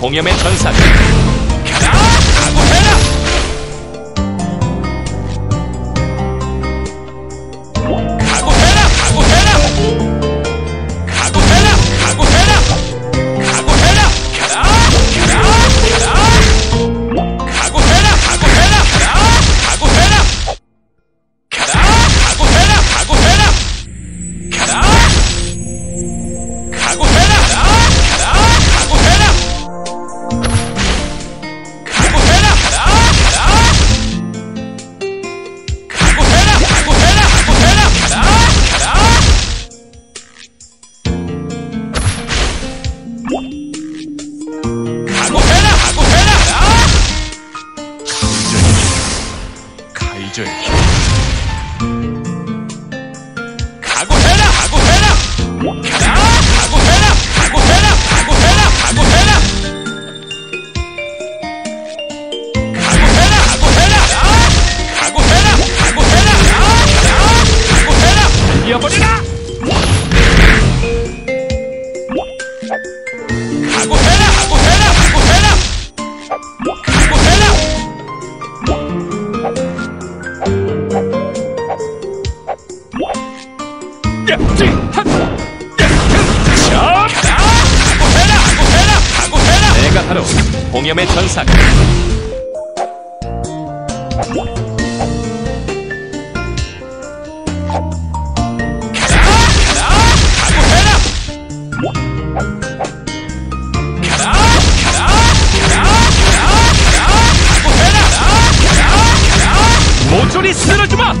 红眼侦探赛。一応。 바로 공염의 전사 모조리 쓰러지마!